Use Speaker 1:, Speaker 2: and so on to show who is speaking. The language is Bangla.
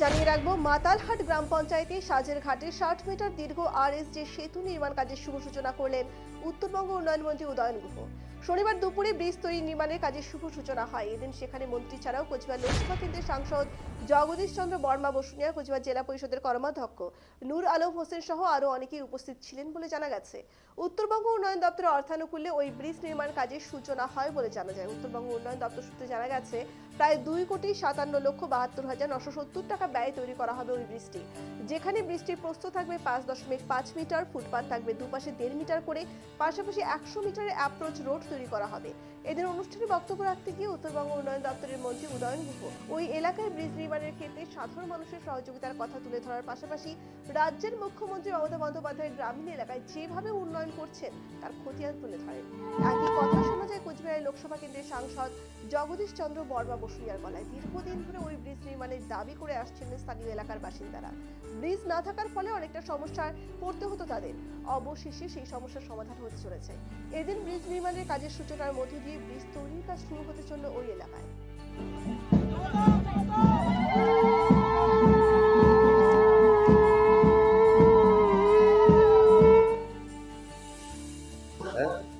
Speaker 1: জানিয়ে রাখব, মাতালহাট গ্রাম পঞ্চায়েতে সাজের ঘাটে ষাট মিটার দীর্ঘ আর এস যে সেতু নির্মাণ কাজের শুভ সূচনা করলেন উত্তরবঙ্গ উন্নয়ন মন্ত্রী উদয়ন গুহ। শনিবার দুপুরে ব্রিজ তৈরি নির্মাণের কাজের শুভ সূচনা হয়। এদিন সেখানে মন্ত্রী ছাড়াও কোচবিহার লোকসভা কেন্দ্রের সাংসদ জগদীশ চন্দ্র বর্মা বসুনিয়া কোচবিহার জেলা পরিষদের কর্মাধ্যক্ষ নূর আলম হোসেন সহ আরও অনেকেই উপস্থিত ছিলেন বলে জানা গেছে। উত্তরবঙ্গ উন্নয়ন দপ্তরের অর্থানুকূল্যে ওই ব্রিজ নির্মাণ কাজের সূচনা হয় বলে জানা যায়। উত্তরবঙ্গ উন্নয়ন দপ্তর সূত্রে জানা গেছে, প্রায় দুই কোটি সাতান্ন লক্ষ বাহাত্তর হাজার নশো সত্তর টাকা ব্যয় তৈরি করা হবে ওই ব্রিজটি। যেখানে ব্রিজটির প্রস্থ থাকবে পাঁচ দশমিক পাঁচ মিটার, ফুটপাত থাকবে দুপাশে দেড় মিটার করে, পাশাপাশি একশো মিটারের অ্যাপ্রোচ রোড তৈরি করা হবে। এদের অনুষ্ঠানে বক্তব্য রাখতে গিয়ে উত্তরবঙ্গ উন্নয়ন দপ্তরের মন্ত্রী উদয়ন গুহ, ওই এলাকায় ব্রিজ নির্মাণের ক্ষেত্রে সাধারণ মানুষের সহযোগিতার কথা তুলে ধরার পাশাপাশি রাজ্যের মুখ্যমন্ত্রী মমতা বন্দ্যোপাধ্যায় গ্রামীণ এলাকায় যেভাবে উন্নয়ন করছেন, তার খতিয়ান তুলে ধরেন। একই কথা শোনা যায় কোচবিহারের লোকসভা কেন্দ্রের সাংসদ জগদীশ চন্দ্র বর্মা বসুনিয়ার গলায়। দীর্ঘদিন ধরে ওই ব্রিজ দাবি করে আসছেন স্থানীয় এলাকার বাসিন্দারা। ব্রিজ না থাকার ফলে অনেকটা সমস্যার পড়তে হতো তাদের। অবশেষে সেই সমস্যার সমাধান হতে চলেছে। এদিন ব্রিজ নির্মাণের কাজের সূচনার মধ্য দিয়ে ব্রিজ তৈরির কাজ শুরু হতে চলল ওই এলাকায়। হ্যাঁ?